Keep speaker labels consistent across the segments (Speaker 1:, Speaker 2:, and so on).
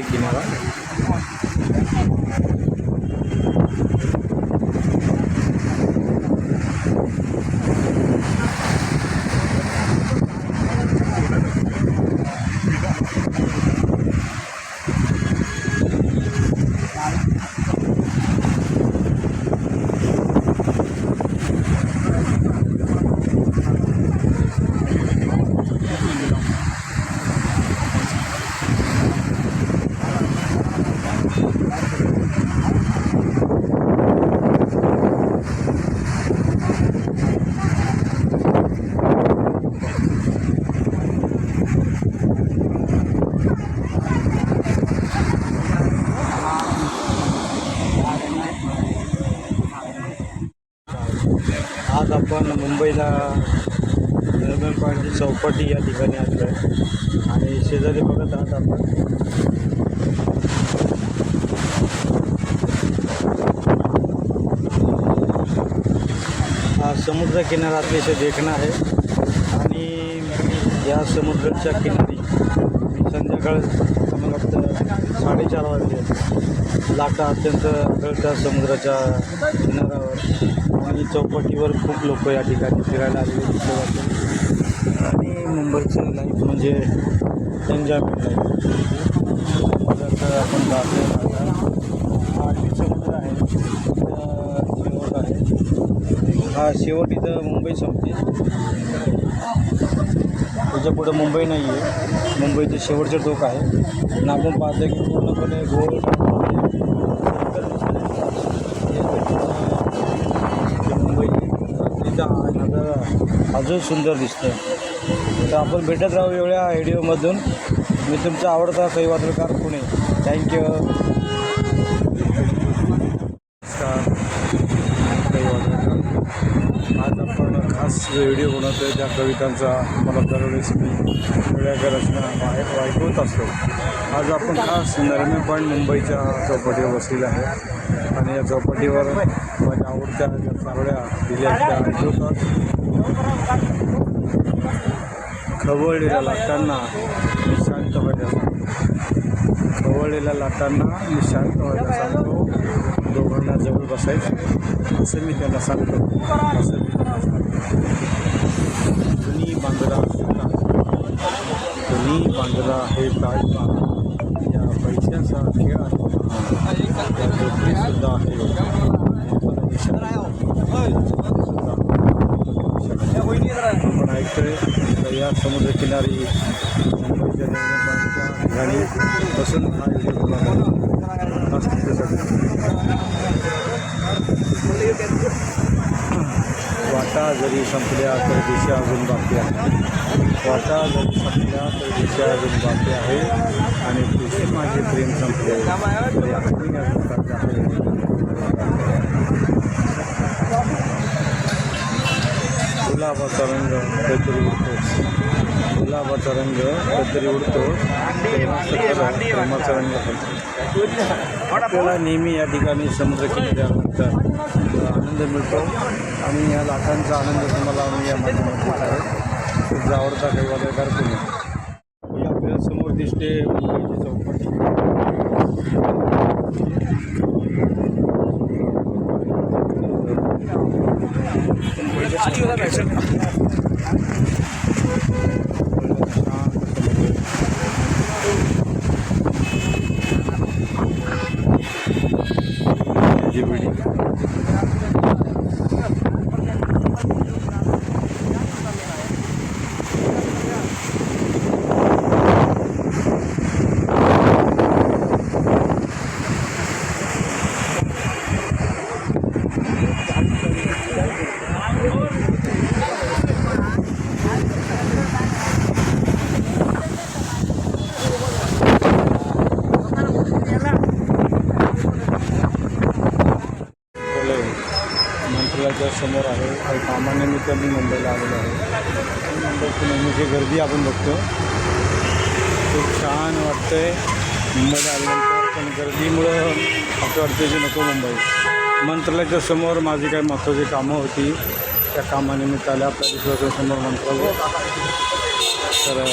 Speaker 1: किनारा आज आपण मुंबईला नर्मल पॉईंटची चौपाटी या ठिकाणी आलो आहे. आणि शेजारी बघत आहात आपण. हा समुद्र किनारा अतिशय देखणं आहे. आणि या समुद्राच्या किनारी संध्याकाळ साडेचार वाजले लाटा अत्यंत आढळतात समुद्राच्या किनाऱ्यावर आणि चौपाटीवर खूप लोक या ठिकाणी फिरायला आलेले दिसले जाते आणि मुंबईचं लाईफ म्हणजे एन्जॉयमेंट लाईफ जसं आपण जातो आठवी समुद्र आहे शेवट आहे. हा शेवट इथं मुंबई संपते. त्याच्या पुढं मुंबई नाही आहे मुंबईचं शेवटचं टोक आहे. नागून आपण पाहतो की पूर्णपणे मुंबई अजून सुंदर दिसतं तर आपण भेटत राहू एवढ्या व्हिडिओमधून मी तुमचा आवडता कैवात्रकार पुणे. थँक्यू आज आपण खास व्हिडिओ बनवतो आहे त्या कवितांचा मला दरवेळेस मी सगळ्या गरजना बाहेर वाईट असतो. आज आपण खास नरमे पॉईंट मुंबईच्या चौपाटीवर बसलेला आहे. आणि या चौपाटीवर माझ्या आवडत्या ज्या चारोळ्या दिल्या त्या ऐकवतात खवळलेल्या लाटांना मी शांत व्हायला सांगतो. खवळलेल्या लाटांना मी शांत व्हायला सांगतो. दोघांना जवळ बसायचं. असं मी त्यांना सांगतो. असं मी त्यांना सांगतो. जुनी बांधरा मी बांधला आहे हे काय या पैशाचा खेळ आहे. या झोपडीसुद्धा आहे. आपण ऐकतोय तर या समुद्रकिनारी मुंबईच्या ठिकाणी बसून हा व्हिडिओ बनवला वाटा जरी संपल्या तर दिशा अजून बाकी आहे. वाटा जरी संपल्या तर दिशा अजून बाकी आहे. आणि तुझी माझे प्रेम संपले. तरी अजून आहे गुलाबाचा रंग काहीतरी गुलाबाचा रंग कधीतरी उडतो. प्रेमाचा रंग आपल्याला नेहमी या ठिकाणी समुद्र किनाऱ्यानंतर आनंद मिळतो. आणि या लाटांचा आनंद तुम्हाला आम्ही या माध्यमातून आहे तुझा आवडता काही वादळकार करतो ही आपल्यासमोर दिसते मुंबईची चौपाटी. जी बिल्डिंग मंत्रालयाच्या समोर आहे. काही कामानिमित्त मी मुंबईला आलेलो आहे. मुंबईची नेहमीची गर्दी आपण बघतो खूप छान वाटतंय. मुंबईला आल्यानंतर पण गर्दीमुळं असं वाटतं की नको मुंबई. मंत्रालयाच्या समोर माझी काही महत्त्वाची कामं होती. त्या कामानिमित्त आल्या आपल्या विश्वासासमोर मंत्रालय. तर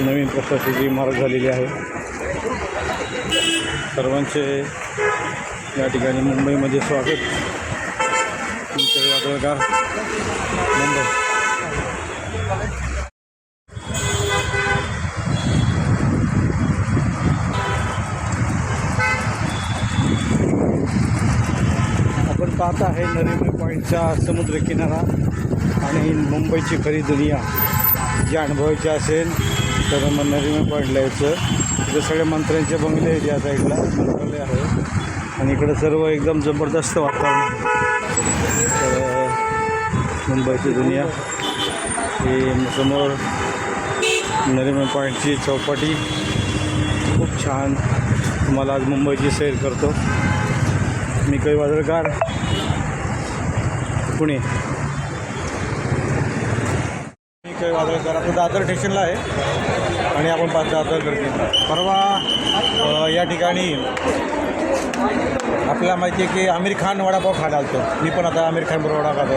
Speaker 1: नवीन प्रशासकीय इमारत झालेली आहे. सर्वांचे या ठिकाणी मुंबईमध्ये स्वागत. तुमचे वादळगार मुंबई आपण पाहत आहे नरेंद्र पॉईंटचा समुद्रकिनारा आणि मुंबईची खरी दुनिया. जी अनुभवायची असेल तर मग नरेंद्र पॉईंटला यायचं. इकडे सगळे मंत्र्यांचे बंगले आहेत या साईडला मंत्रालय आहे. आणि इकडं सर्व एकदम जबरदस्त वातावरण आहे. मुंबईची दुनिया. हे समोर नरिमन पॉईंटची चौपाटी. खूप छान. तुम्हाला आज मुंबईची सैर करतो. मी काही वादळकार. पुणे. मी काही वादळकार. आता दादर स्टेशनला आहे. आणि आपण पाच दादर करते परवा या ठिकाणी आपल्याला माहिती आहे की आमिर खान वडापाव खायला आलतो मी पण आता आमिर खान बरोबर वडा खातो.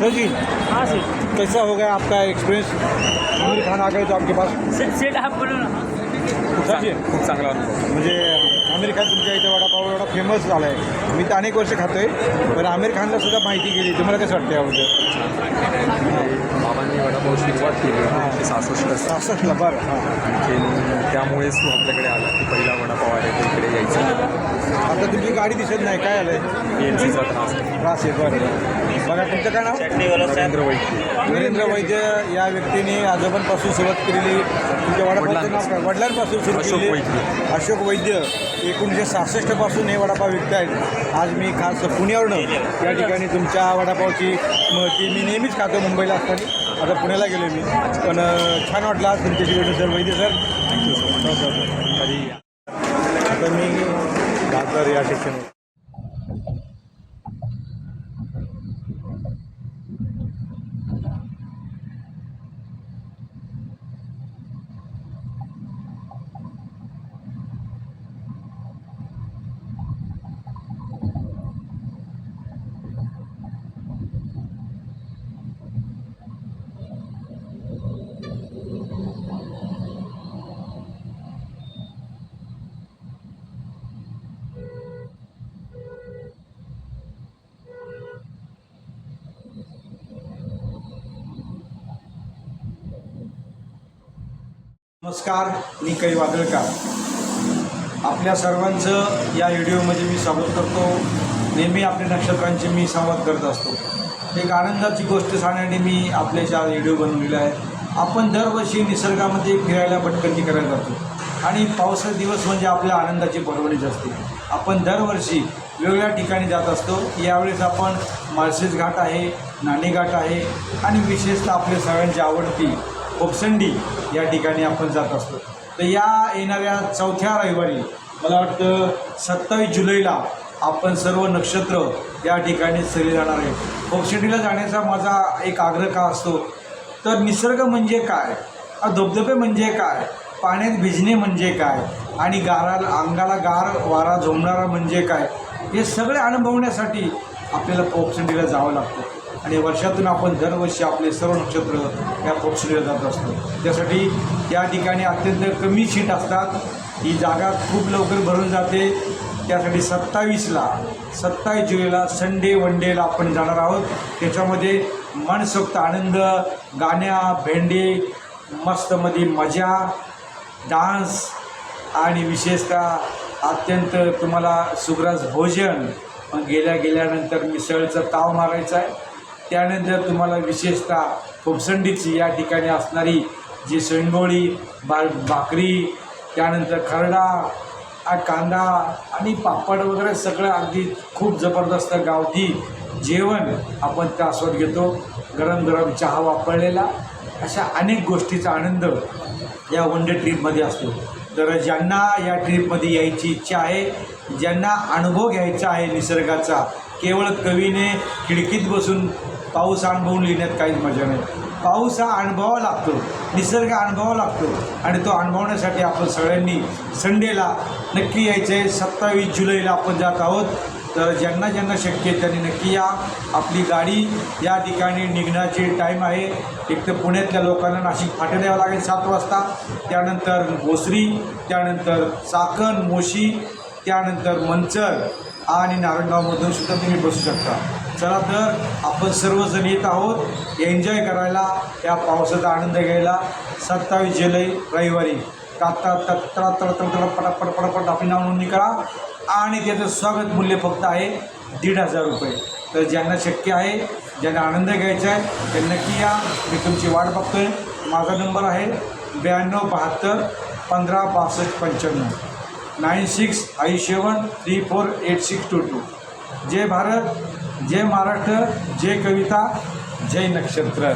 Speaker 1: सर जी
Speaker 2: हाँ सर.
Speaker 1: कैसा हो गया आपका एक्सपीरियंस आमिर खान आ गए तो आपके पास?
Speaker 2: सेट सेट आप बोलो ना.
Speaker 1: सर जी
Speaker 3: खूप चांगला अनुभव.
Speaker 1: म्हणजे आमिर खान तुमच्या इथे वडापाव एवढा फ़ेमस झाला आहे. मी तर अनेक वर्ष खातोय पण आमिर खानला सुद्धा माहिती गेली. तुम्हाला कसं वाटतं याबद्दल?
Speaker 3: बाबांनी वडापाव सुरुवात केली. एकोणीसशे सहासष्टला
Speaker 1: सासष्टला बरं. हाँ.
Speaker 3: आणखीन त्यामुळेच तो आपल्याकडे आला की पहिला वडापाव आहे तो इकडे यायचा.
Speaker 1: आता तुमची गाडी दिसत नाही काय आलं
Speaker 3: एन सीचा त्रास
Speaker 1: त्रास आहे बरं. बघा तुमचं काय नाव?
Speaker 3: नरेंद्र वैद्य.
Speaker 1: नरेंद्र वैद्य या व्यक्तीने आजोबांपासून सुरुवात केलेली तुमच्या वडापावचं नाव काय? वडिलांपासून सुरू
Speaker 3: अशोक वैद्य.
Speaker 1: अशोक वैद्य एकोणीसशे सहासष्टपासून हे वडापाव विकत आहेत आज मी खास पुण्यावरनं या ठिकाणी तुमच्या वडापावची महती मी नेहमीच खातो मुंबईला असताना. आता पुण्याला गेलो मी. पण छान वाटलं आज तुमच्याशी भेटून sir. Vaidya sir
Speaker 3: thank you so much
Speaker 1: आता मी दादर या ठिकाणी. नमस्कार मी कै वादळकर. आपल्या सर्वांचं या व्हिडिओमध्ये मी स्वागत करतो. नेहमी आपल्या नक्षत्रांचे मी संवाद करत असतो. एक आनंदाची गोष्ट सांगण्याने मी आपल्याच्या व्हिडिओ बनवलेला आहे आपण दरवर्षी निसर्गामध्ये फिरायला भटकंती करायला जातो. आणि पावसाचे दिवस म्हणजे आपल्या आनंदाची पर्वणीच असते. आपण दरवर्षी वेगवेगळ्या ठिकाणी जात असतो. यावेळेस आपण माळशेज घाट आहे नाणेघाट आहे आणि विशेषतः आपल्या सगळ्यांची आवडती खोपसंडी या ठिकाणी आपण जात असतो. तर या येणाऱ्या चौथ्या रविवारी मला वाटतं सत्तावीस जुलैला आपण सर्व नक्षत्र या ठिकाणी सरी जाणार आहे. खोपसंडीला जाण्याचा माझा एक आग्रह का असतो? तर निसर्ग म्हणजे काय? धबधबे म्हणजे काय? पाण्यात भिजणे म्हणजे काय? आणि गाराला अंगाला गार वारा झोंबणारा म्हणजे काय? हे सगळे अनुभवण्यासाठी आपल्याला पोपसंडीला जावं लागतं. आणि वर्षातून आपण दरवर्षी आपले सर्व नक्षत्र या पक्षीला जात असतो. त्यासाठी त्या ठिकाणी अत्यंत कमी सीट असतात. ही जागा खूप लवकर भरून जाते. त्यासाठी सत्तावीसला सत्तावीस जुलैला संडे वन डेला आपण जाणार आहोत. त्याच्यामध्ये मनसोक्त आनंद गाण्या भेंडे मस्तमध्ये मजा डान्स आणि विशेषतः अत्यंत तुम्हाला सुग्रास भोजन. मग गेल्या गेल्यानंतर मिसळचा ताव मारायचा आहे. त्यानंतर तुम्हाला विशेषतः खोपसंडीची या ठिकाणी असणारी जी शेंगोळी बा भाकरी त्यानंतर खरडा कांदा आणि पापड वगैरे सगळं अगदी खूप जबरदस्त गावठी जेवण आपण त्या आस्वाद घेतो. गरम गरम चहा वापरलेला. अशा अनेक गोष्टीचा आनंद या वन डे ट्रीपमध्ये असतो. तर ज्यांना या ट्रीपमध्ये यायची इच्छा आहे ज्यांना अनुभव घ्यायचा आहे निसर्गाचा केवळ कवीने खिडकीत बसून पाऊस अनुभवून लिहिण्यात काहीच मजा नाही. पाऊस हा अनुभवावा लागतो निसर्ग अनुभवावा लागतो आणि तो अनुभवण्यासाठी आपण सगळ्यांनी संडेला नक्की यायचं आहे सत्तावीस जुलैला आपण जात आहोत. तर ज्यांना ज्यांना शक्य आहे त्यांनी नक्की या. आपली गाडी या ठिकाणी निघण्याची टाईम आहे. एक तर पुण्यातल्या लोकांना नाशिक फाटे द्यावं लागेल सात वाजता. त्यानंतर भोसरी त्यानंतर चाकण मोशी त्यानंतर मंचर आणि नारायणगावमधून सुद्धा तुम्ही बसू शकता. चला तर आपण सर्वजण येत आहोत. एन्जॉय करायला या पावसाचा आनंद घ्यायला. सत्तावीस जुलै रविवारी. तात्ता तत्रा तळतळ पटापट पटापट आपली नाव नोंदणी करा. आणि त्याचं स्वागत मूल्य फक्त आहे दीड हजार रुपये. तर ज्यांना शक्य आहे ज्यांना आनंद घ्यायचा आहे ते नक्की या. मी तुमची वाट बघतोय. माझा नंबर आहे ब्याण्णव बहात्तर पंधरा बासष्ट पंच्याण्णव. Nine six I seven three four eight six two two. जय भारत. जय महाराष्ट्र जय कविता जय नक्षत्र.